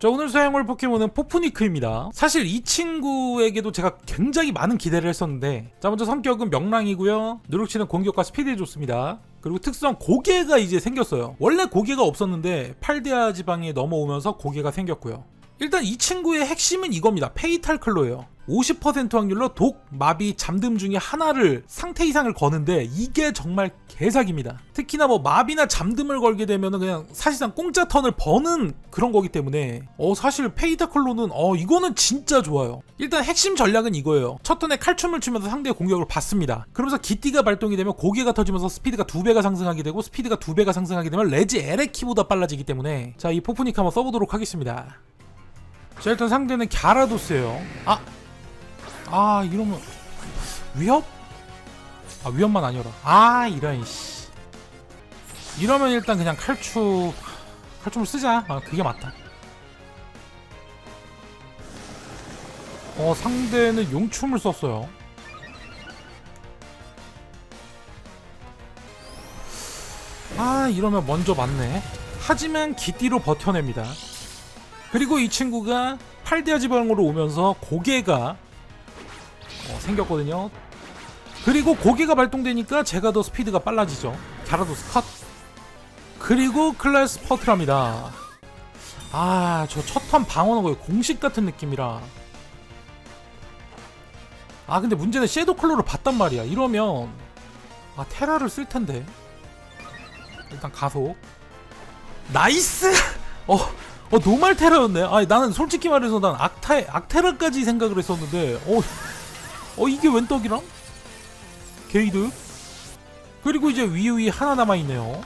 자 오늘 사용할 포켓몬은 포프니크입니다. 사실 이 친구에게도 제가 굉장히 많은 기대를 했었는데 자 먼저 성격은 명랑이고요. 누룩치는 공격과 스피드에 좋습니다. 그리고 특성 고개가 이제 생겼어요. 원래 고개가 없었는데 팔데아 지방에 넘어오면서 고개가 생겼고요. 일단 이 친구의 핵심은 이겁니다. 페이탈 클로예요 50% 확률로 독, 마비, 잠듦 중에 하나를 상태 이상을 거는데 이게 정말 개사기입니다. 특히나 뭐 마비나 잠듦을 걸게 되면은 그냥 사실상 공짜 턴을 버는 그런 거기 때문에 어 사실 페이타클로는 어 이거는 진짜 좋아요. 일단 핵심 전략은 이거예요. 첫 턴에 칼춤을 추면서 상대의 공격을 받습니다. 그러면서 기띠가 발동이 되면 고개가 터지면서 스피드가 두 배가 상승하게 되고 스피드가 두 배가 상승하게 되면 레지 에레키보다 빨라지기 때문에 자 이 포프니크 한번 써보도록 하겠습니다. 자 일단 상대는 갸라도스예요. 아 아 이러면 위협? 아 위협만 아니어라. 아 이런 씨. 이러면 일단 그냥 칼춤 칼춤을 쓰자. 아 그게 맞다. 어 상대는 용춤을 썼어요. 아 이러면 먼저 맞네. 하지만 기띠로 버텨냅니다. 그리고 이 친구가 팔대아 지방으로 오면서 고개가 어, 생겼거든요. 그리고 고개가 발동되니까 제가 더 스피드가 빨라지죠. 갸라도스 컷. 그리고 클래스 퍼트랍니다. 아, 저 첫 턴 방어는 거의 공식 같은 느낌이라. 아, 근데 문제는 섀도우 컬러를 봤단 말이야. 이러면 아, 테라를 쓸 텐데. 일단 가속. 나이스! 어, 어, 노말 테라였네. 아니, 나는 솔직히 말해서 난 악타, 악테라까지 생각을 했었는데, 어, 어 이게 웬 떡이랑? 게이드 그리고 이제 위위 하나 남아있네요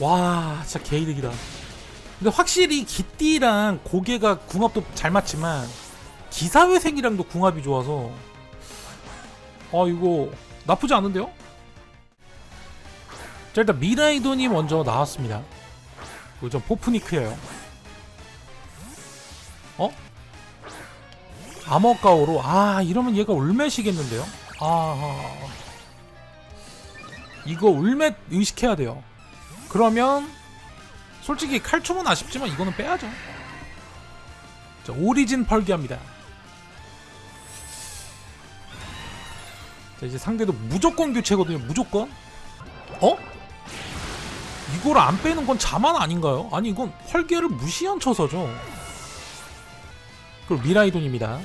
와 진짜 게이득이다 근데 확실히 기띠랑 고개가 궁합도 잘 맞지만 기사회생이랑도 궁합이 좋아서 아 이거 나쁘지 않은데요? 자 일단 미라이돈이 먼저 나왔습니다 이거 좀 포프니크예요 어? 암호가오로. 아 이러면 얘가 울맷이겠는데요? 아 이거 울맷 의식해야 돼요. 그러면 솔직히 칼춤은 아쉽지만 이거는 빼야죠. 자 오리진 펄기합니다. 자 이제 상대도 무조건 교체거든요 무조건. 어? 이걸 안 빼는 건 자만 아닌가요? 아니 이건 펄기를 무시한 쳐서죠 그리고 미라이돈입니다.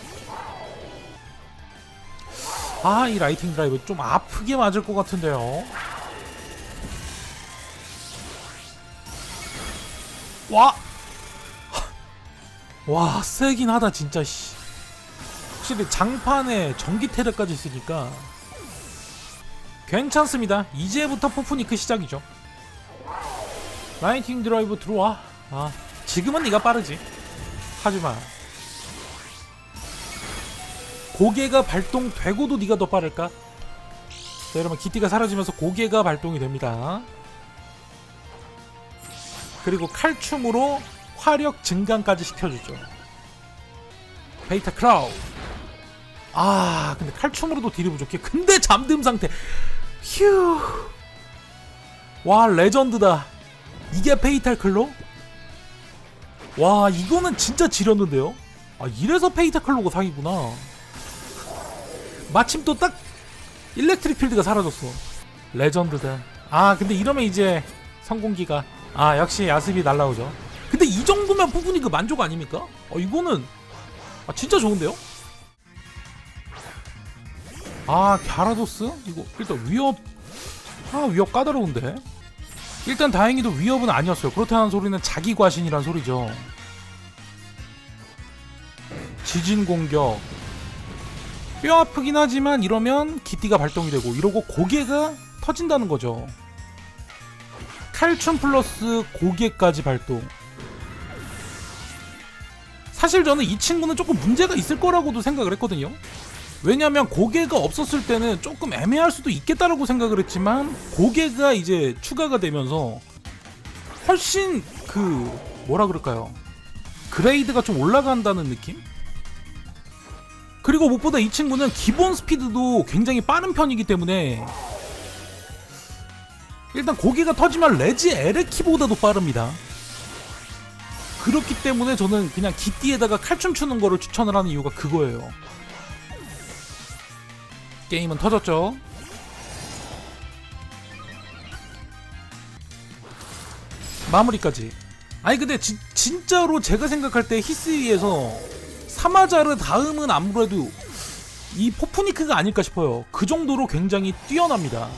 아, 이 라이팅 드라이브 좀 아프게 맞을 것 같은데요. 와! 와, 세긴 하다, 진짜, 씨. 확실히 장판에 전기 테러까지 있으니까. 괜찮습니다. 이제부터 포프니크 시작이죠. 라이팅 드라이브 들어와. 아, 지금은 네가 빠르지. 하지만 고개가 발동되고도 네가 더 빠를까? 자 여러분 기띠가 사라지면서 고개가 발동이 됩니다. 그리고 칼춤으로 화력 증강까지 시켜주죠. 베이타 크라우. 아 근데 칼춤으로도 딜이 부족해. 근데 잠듦 상태. 휴와 레전드다. 이게 페이탈 클로? 와 이거는 진짜 지렸는데요? 아 이래서 페이탈 클로가 사기구나 마침 또 딱 일렉트릭 필드가 사라졌어. 레전드다. 아 근데 이러면 이제 성공기가 아 역시 야습이 날라오죠. 근데 이 정도면 부분이 그 만족 아닙니까? 어 이거는 아 진짜 좋은데요? 아 갸라도스 이거 일단 위협 아 위협 까다로운데 일단 다행히도 위협은 아니었어요. 그렇다는 소리는 자기 과신이란 소리죠. 지진 공격 뼈 아프긴 하지만 이러면 기띠가 발동이 되고 이러고 고개가 터진다는 거죠. 칼춤 플러스 고개까지 발동. 사실 저는 이 친구는 조금 문제가 있을 거라고도 생각을 했거든요. 왜냐면 고개가 없었을 때는 조금 애매할 수도 있겠다라고 생각을 했지만 고개가 이제 추가가 되면서 훨씬 그 뭐라 그럴까요? 그레이드가 좀 올라간다는 느낌? 그리고 무엇보다 이 친구는 기본 스피드도 굉장히 빠른 편이기 때문에 일단 고기가 터지면 레지 에레키보다도 빠릅니다. 그렇기 때문에 저는 그냥 기띠에다가 칼춤 추는 거를 추천을 하는 이유가 그거예요. 게임은 터졌죠. 마무리까지. 아니 근데 지- 진짜로 제가 생각할 때 히스이에서 사마자르 다음은 아무래도 이 포프니크가 아닐까 싶어요. 그 정도로 굉장히 뛰어납니다.